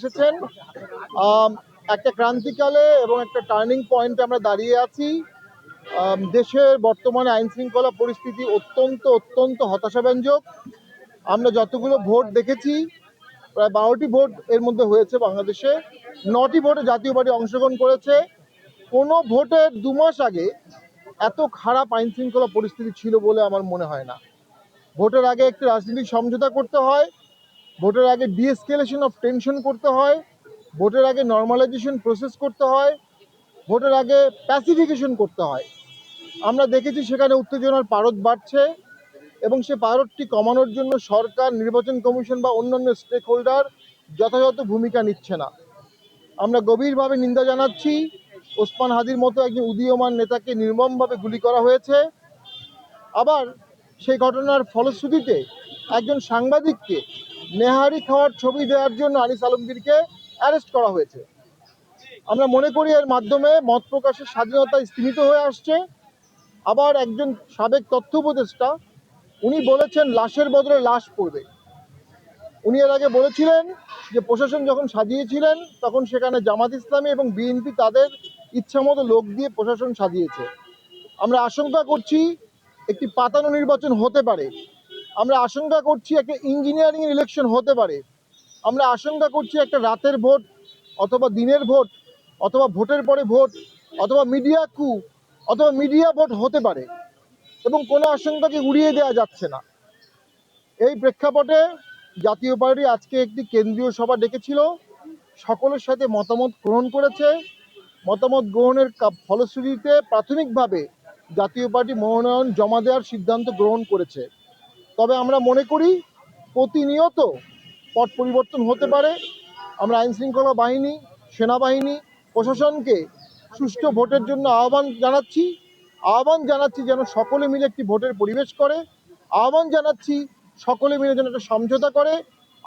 এসেছেন। একটা ক্রান্তিকালে এবং একটা টার্নিং পয়েন্টে আমরা দাঁড়িয়ে আছি। দেশের বর্তমানে আইন শৃঙ্খলা পরিস্থিতি অত্যন্ত অত্যন্ত হতাশাব্যঞ্জক। আমরা যতগুলো ভোট দেখেছি, প্রায় বারোটি ভোট এর মধ্যে হয়েছে বাংলাদেশে। নটি ভোটে জাতীয় পার্টি অংশগ্রহণ করেছে। কোনো ভোটের দু মাস আগে এত খারাপ আইন শৃঙ্খলা পরিস্থিতি ছিল বলে আমার মনে হয় না। ভোটের আগে একটি রাজনৈতিক সমঝোতা করতে হয়। ভোটের আগে ডিএসকেলেশন অফ টেনশন করতে হয়, ভোটের আগে নর্মালাইজেশন প্রসেস করতে হয়, ভোটের আগে প্যাসিফিকেশন করতে হয়। আমরা দেখেছি সেখানে উত্তেজনার পারদ বাড়ছে এবং সে পারদটি কমানোর জন্য সরকার, নির্বাচন কমিশন বা অন্যান্য স্টেক হোল্ডার যথাযথ ভূমিকা নিচ্ছে না। আমরা গভীরভাবে নিন্দা জানাচ্ছি। ওসমান হাদির মতো একজন উদীয়মান নেতাকে নির্মমভাবে গুলি করা হয়েছে। আবার সেই ঘটনার ফলশ্রুতিতে একজন সাংবাদিককে নেহারি খাওয়ার ছবি দেওয়ার জন্য আনিস আলমগীরকে অ্যারেস্ট করা হয়েছে। আমরা মনে করি এর মাধ্যমে মত প্রকাশের স্বাধীনতা স্তীমিত হয়ে আসছে। আবার একজন সাবেক তথ্য উপদেষ্টা, উনি বলেছেন লাশের বদলে লাশ পড়বে। উনি এর আগে বলেছিলেন যে প্রশাসন যখন সাজিয়েছিলেন, তখন সেখানে জামাত ইসলামী এবং বিএনপি তাদের ইচ্ছামতো লোক দিয়ে প্রশাসন সাজিয়েছে। আমরা আশঙ্কা করছি একটি পাতানো নির্বাচন হতে পারে। আমরা আশঙ্কা করছি একটা ইঞ্জিনিয়ারিং ইলেকশন হতে পারে। আমরা আশঙ্কা করছি একটা রাতের ভোট অথবা দিনের ভোট অথবা ভোটের পরে ভোট অথবা মিডিয়া কু অথবা মিডিয়া ভোট হতে পারে এবং কোনো আশঙ্কাকে উড়িয়ে দেওয়া যাচ্ছে না। এই প্রেক্ষাপটে জাতীয় পার্টি আজকে একটি কেন্দ্রীয় সভা ডেকেছিল। সকলের সাথে মতামত গ্রহণ করেছে। মতামত গ্রহণের ফলশ্রুতিতে প্রাথমিকভাবে জাতীয় পার্টি মনোনয়ন জমা দেওয়ার সিদ্ধান্ত গ্রহণ করেছে। তবে আমরা মনে করি প্রতিনিয়ত পট পরিবর্তন হতে পারে। আমরা আইন শৃঙ্খলা বাহিনী, সেনাবাহিনী, প্রশাসনকে সুষ্ঠু ভোটের জন্য আহ্বান জানাচ্ছি। আহ্বান জানাচ্ছি যেন সকলে মিলে একটি ভোটের পরিবেশ করে। আহ্বান জানাচ্ছি সকলে মিলে যেন একটা সমঝোতা করে।